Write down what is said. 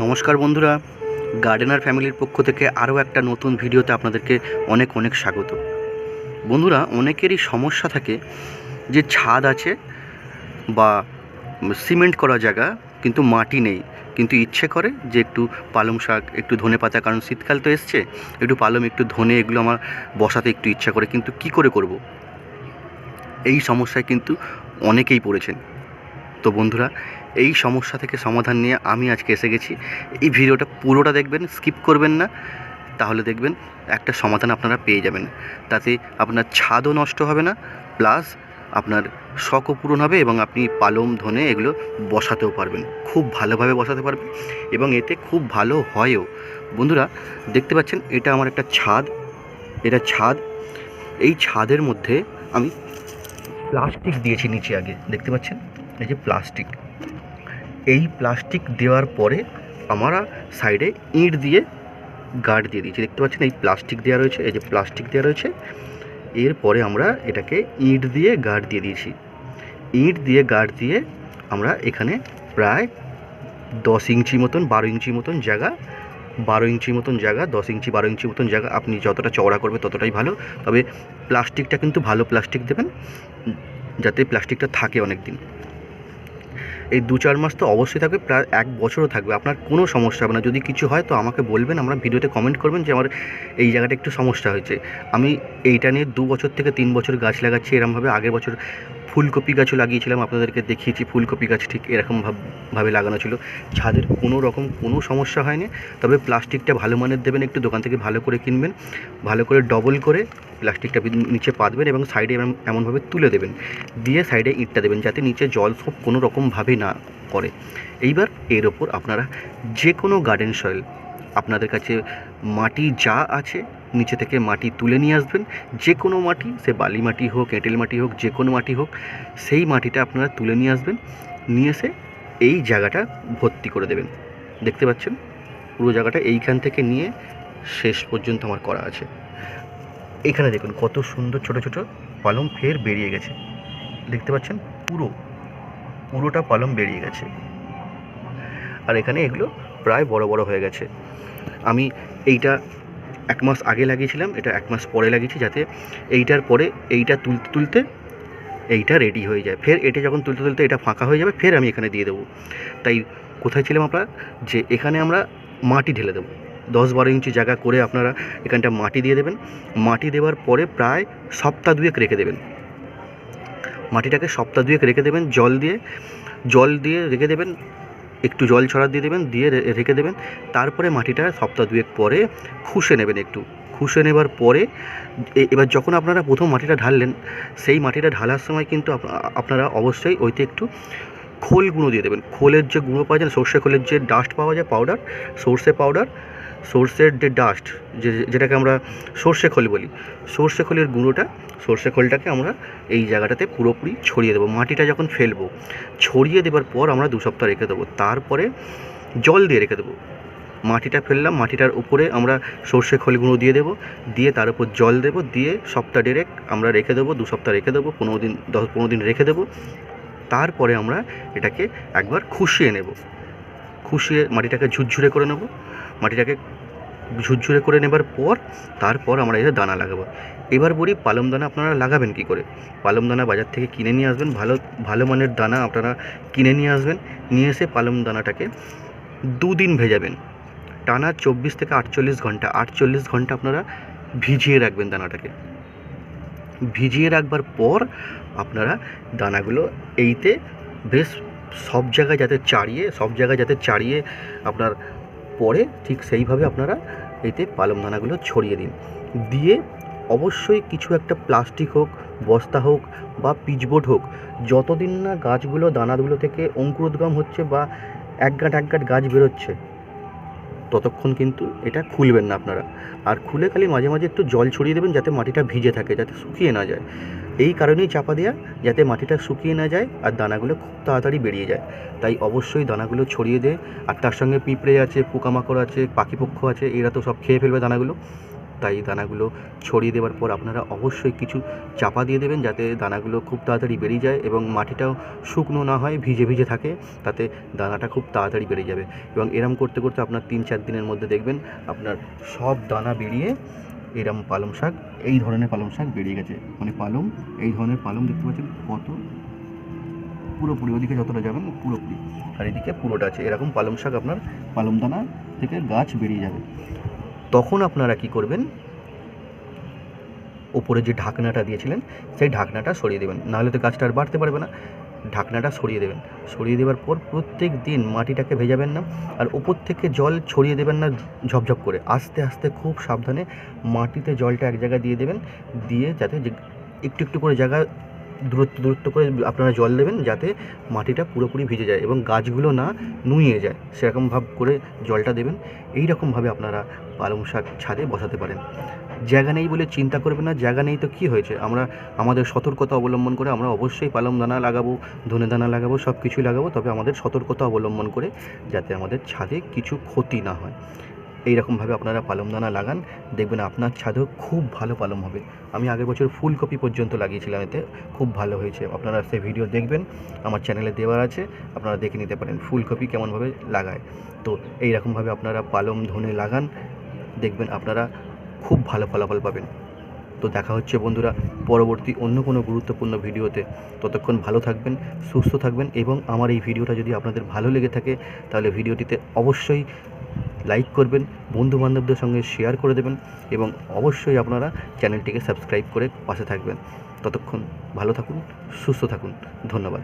নমস্কার বন্ধুরা গার্ডেনার ফ্যামিলির পক্ষ থেকে আরও একটা নতুন ভিডিওতে আপনাদেরকে অনেক অনেক স্বাগত। বন্ধুরা, অনেকেরই সমস্যা থাকে যে ছাদ আছে বা সিমেন্ট করা জায়গা, কিন্তু মাটি নেই। কিন্তু ইচ্ছে করে যে একটু পালং শাক, একটু ধনে পাতা, কারণ শীতকাল তো এসছে, একটু পালং, একটু ধনে, এগুলো আমার বসাতে একটু ইচ্ছা করে, কিন্তু কি করে করব? এই সমস্যায় কিন্তু অনেকেই পড়েছেন। তো বন্ধুরা, এই সমস্যা থেকে সমাধান নিয়ে আমি আজকে এসে গেছি। এই ভিডিওটা পুরোটা দেখবেন, স্কিপ করবেন না। তাহলে দেখবেন একটা সমাধান আপনারা পেয়ে যাবেন। তাতে আপনার ছাদও নষ্ট হবে না, প্লাস আপনার শখও পূরণ হবে এবং আপনি পালম ধনে এগুলো বসাতেও পারবেন। খুব ভালোভাবে বসাতে পারবেন এবং এতে খুব ভালো হয়ও। বন্ধুরা, দেখতে পাচ্ছেন, এটা আমার একটা ছাদ। এটা ছাদ। এই ছাদের মধ্যে আমি প্লাস্টিক দিয়েছি নিচে আগে, দেখতে পাচ্ছেন? এই যে প্লাস্টিক। এই প্লাস্টিক দেওয়ার পরে আমরা সাইডে ইঁট দিয়ে গার্ড দিয়ে দিয়েছি। দেখতে পাচ্ছেন এই প্লাস্টিক দেওয়া রয়েছে, এই যে প্লাস্টিক দেওয়া রয়েছে। এরপরে আমরা এটাকে ইঁট দিয়ে গার্ড দিয়ে দিয়েছি। ইঁট দিয়ে গার্ড দিয়ে আমরা এখানে প্রায় দশ ইঞ্চি মতন, বারো ইঞ্চি মতন জায়গা, বারো ইঞ্চি মতন জায়গা, দশ ইঞ্চি, বারো ইঞ্চি মতন জায়গা আপনি যতটা চওড়া করবে ততটাই ভালো। তবে প্লাস্টিকটা কিন্তু ভালো প্লাস্টিক দেবেন, যাতে প্লাস্টিকটা থাকে অনেক দিন এই দু চার মাস তো অবশ্যই থাকবে, প্রায় এক বছরও থাকবে। আপনার কোনো সমস্যা হবে না। যদি কিছু হয় তো আমাকে বলবেন, আমরা ভিডিওতে কমেন্ট করবেন যে আমার এই জায়গাটা একটু সমস্যা হয়েছে। আমি এইটা নিয়ে দু বছর থেকে তিন বছর গাছ লাগাচ্ছি, এরমভাবে আগের বছর ফুলকপি গাছও লাগিয়েছিলাম, আপনাদেরকে দেখিয়েছি ফুলকপি গাছ ঠিক এরকম ভাব- লাগানো ছিল। ছাদের কোনো রকম কোনো সমস্যা হয়নি, তবে প্লাস্টিকটা ভালো মানের দেবেন, একটু দোকান থেকে ভালো করে কিনবেন, ভালো করে ডবল করে প্লাস্টিকটা নিচে পাতবেন এবং সাইডে এমনভাবে তুলে দেবেন। দিয়ে সাইডে ইটটা দেবেন যাতে নিচে জল সব কোনো রকমভাবে না করে এইবার এর ওপর আপনারা যে কোনো গার্ডেন সয়েল আপনাদের কাছে মাটি যা আছে নিচে থেকে মাটি তুলে নিয়ে আসবেন। যে কোনো মাটি, সে বালি মাটি হোক, এঁটেল মাটি হোক, যে কোনো মাটি হোক, সেই মাটিটা আপনারা তুলে নিয়ে আসবেন। নিয়ে এসে এই জায়গাটা ভর্তি করে দেবেন। দেখতে পাচ্ছেন? পুরো জায়গাটা এইখান থেকে নিয়ে শেষ পর্যন্ত আমার করা আছে। এখানে দেখুন, কত সুন্দর ছোট ছোট পালং ফের বেরিয়ে গেছে। দেখতে পাচ্ছেন? পুরো, পুরোটা পালং বেরিয়ে গেছে। আর এখানে এগুলো প্রায় বড় বড় হয়ে গেছে। আমি এইটা এক মাস আগে লাগিয়েছিলাম, এটা এক মাস পরে লাগিয়েছি যাতে এইটার পরে এইটা তুলতে তুলতে এইটা রেডি হয়ে যায়। ফের এটা যখন তুলতে তুলতে এটা ফাঁকা হয়ে যাবে, ফের আমি এখানে দিয়ে দেবো। তাই কোথায় ছিলাম আমরা? যে এখানে আমরা মাটি ঢেলে দেবো। দশ বারো ইঞ্চি জায়গা করে আপনারা এখানটা মাটি দিয়ে দেবেন। মাটি দেওয়ার পরে প্রায় সপ্তাহ দুয়েক রেখে দেবেন। মাটিটাকে সপ্তাহ দুয়েক রেখে দেবেন, জল দিয়ে জল দিয়ে রেখে দেবেন। একটু জল ছড়া দিয়ে দেবেন, দিয়ে রেখে দেবেন। তারপরে মাটিটা সপ্তাহ দুয়েক পরে খুশে নেবেন একটু। খুশে নেবার পরে এবার যখন আপনারা প্রথম মাটিটা ঢাললেন, সেই মাটিটা ঢালার সময় কিন্তু আপনারা অবশ্যই ওইতে একটু খোল গুঁড়ো দিয়ে দেবেন। খোলের যে গুঁড়ো পাওয়া যায়, সর্ষে খোলের যে ডাস্ট পাওয়া যায় পাউডার সর্ষে পাউডার সর্ষের যে ডাস্ট যে যেটাকে আমরা সর্ষে খোল বলি, সর্ষে খোলের গুঁড়োটা, সর্ষে খোলটাকে আমরা এই জায়গাটাতে পুরোপুরি ছড়িয়ে দেবো। মাটিটা যখন ফেলব, ছড়িয়ে দেবার পর আমরা দু সপ্তাহ রেখে দেবো। তারপরে জল দিয়ে রেখে দেবো। মাটিটা ফেললাম, মাটিটার উপরে আমরা সর্ষে খোল গুঁড়ো দিয়ে দেবো। দিয়ে তার উপর জল দেবো। দিয়ে সপ্তাহ ডেরেক আমরা রেখে দেবো, দু সপ্তাহ রেখে দেবো, পনেরো দিন, দশ, পনেরো দিন রেখে দেবো। তারপরে আমরা এটাকে একবার খুশিয়ে নেব। খুশিয়ে মাটিটাকে ঝুরঝুরে করে নেব। মাটিটাকে ঝুরঝুরে করে নেবার পর তারপর আমরা এতে দানা লাগাবো। এবার বলি পালম দানা আপনারা লাগাবেন কি করে? পালম দানা বাজার থেকে কিনে নিয়ে আসবেন, ভালো ভালো মানের দানা আপনারা কিনে নিয়ে আসবেন, নিয়ে এসে পালম দানাটাকে দুদিন ভেজাবেন। টানা চব্বিশ থেকে আটচল্লিশ ঘণ্টা আটচল্লিশ ঘণ্টা আপনারা ভিজিয়ে রাখবেন দানাটাকে। ভিজিয়ে রাখবার পর আপনারা দানাগুলো এইতে বেশ সব জায়গায় যাতে চাড়িয়ে, সব জায়গায় যাতে চাড়িয়ে আপনার পরে ঠিক সেইভাবে আপনারা এতে পালং দানাগুলো ছড়িয়ে দিন। দিয়ে অবশ্যই কিছু একটা প্লাস্টিক হোক, বস্তা হোক বা পিচবোর্ড হোক, যতদিন না গাছগুলো, দানাগুলো থেকে অঙ্কুরোদ্গম হচ্ছে বা এক গাঁট এক গাঁট গাছ বেরোচ্ছে, ততক্ষণ কিন্তু এটা খুলবেন না আপনারা। আর খুলে খালি মাঝে মাঝে একটু জল ছড়িয়ে দেবেন যাতে মাটিটা ভিজে থাকে, যাতে শুকিয়ে না যায়। এই কারণেই চাপা দেওয়া যাতে মাটিটা শুকিয়ে না যায় আর দানাগুলো খুব তাড়াতাড়ি বেরিয়ে যায়। তাই অবশ্যই দানাগুলো ছড়িয়ে দেয় আর তার সঙ্গে পিঁপড়ে আছে, পোকামাকড় আছে, পাখিপক্ষ আছে, এরা তো সব খেয়ে ফেলবে দানাগুলো। তাই দানাগুলো ছড়িয়ে দেওয়ার পর আপনারা অবশ্যই কিছু চাপা দিয়ে দেবেন যাতে দানাগুলো খুব তাড়াতাড়ি বেরিয়ে যায় এবং মাটিটাও শুকনো না হয়, ভিজে ভিজে থাকে, তাতে দানাটা খুব তাড়াতাড়ি বেরিয়ে যাবে। এবং এরম করতে করতে আপনার তিন চার দিনের মধ্যে দেখবেন আপনার সব দানা বেরিয়ে এরম পালং শাক, এই ধরনের পালং শাক বেরিয়ে গেছে। মানে পালং, এই ধরনের পালং দেখতে পাচ্ছেন কত পুরোপুরি ওদিকে যতটা যাবেন পুরোপুরি আর এদিকে পুরোটা আছে। এরকম পালং শাক আপনার পালং দানা থেকে গাছ বেরিয়ে যাবে। তখন আপনারা কি করবেন? ওপরে যে ঢাকনাটা দিয়েছিলেন, সেই ঢাকনাটা সরিয়ে দেবেন। নাহলে তো গাছটা আর বাড়তে পারবে না। ঢাকনাটা সরিয়ে দেবেন। সরিয়ে দেওয়ার পর প্রত্যেক দিন মাটিটাকে ভেজাবেন না আর উপর থেকে জল ছড়িয়ে দেবেন না ঝপঝপ করে। আস্তে আস্তে খুব সাবধানে মাটিতে জলটা এক জায়গায় দিয়ে দেবেন। দিয়ে যাতে একটু একটু করে জায়গা দূরত্ব দূরত্ব করে আপনারা জল দেবেন যাতে মাটিটা পুরোপুরি ভিজে যায় এবং গাছগুলো না নুয়ে যায়। সেরকমভাবে করে জলটা দেবেন। এই রকমভাবে আপনারা পালং শাক ছাদে বসাতে পারেন। জায়গা নেই বলে চিন্তা করবেন না। জায়গা নেই তো কী হয়েছে? আমরা, আমাদের সতর্কতা অবলম্বন করে আমরা অবশ্যই পালং দানা লাগাবো, ধনে দানা লাগাবো সব কিছুই লাগাবো। তবে আমাদের সতর্কতা অবলম্বন করে যাতে আমাদের ছাদে কিছু ক্ষতি না হয়। এই রকমভাবে আপনারা পালং দানা লাগান, দেখবেন আপনার ছাদেও খুব ভালো পালং হবে। আমি আগের বছর ফুলকপি পর্যন্ত লাগিয়েছিলাম এতে, খুব ভালো হয়েছে। আপনারা সেই ভিডিও দেখবেন, আমার চ্যানেলে দেওয়ার আছে, আপনারা দেখে নিতে পারেন ফুলকপি কেমনভাবে লাগায়। তো এই রকমভাবে আপনারা পালং ধনে লাগান, দেখবেন আপনারা খুব ভালো ফলাফল পাবেন। তো দেখা হচ্ছে বন্ধুরা পরবর্তী অন্য কোনো গুরুত্বপূর্ণ ভিডিওতে। ততক্ষণ ভালো থাকবেন, সুস্থ থাকবেন এবং আমার এই ভিডিওটা যদি আপনাদের ভালো লেগে থাকে, তাহলে ভিডিওটিতে অবশ্যই লাইক করবেন, বন্ধুবান্ধবদের সঙ্গে শেয়ার করে দেবেন এবং অবশ্যই আপনারা চ্যানেলটিকে সাবস্ক্রাইব করে পাশে থাকবেন। ততক্ষণ ভালো থাকুন, সুস্থ থাকুন। ধন্যবাদ।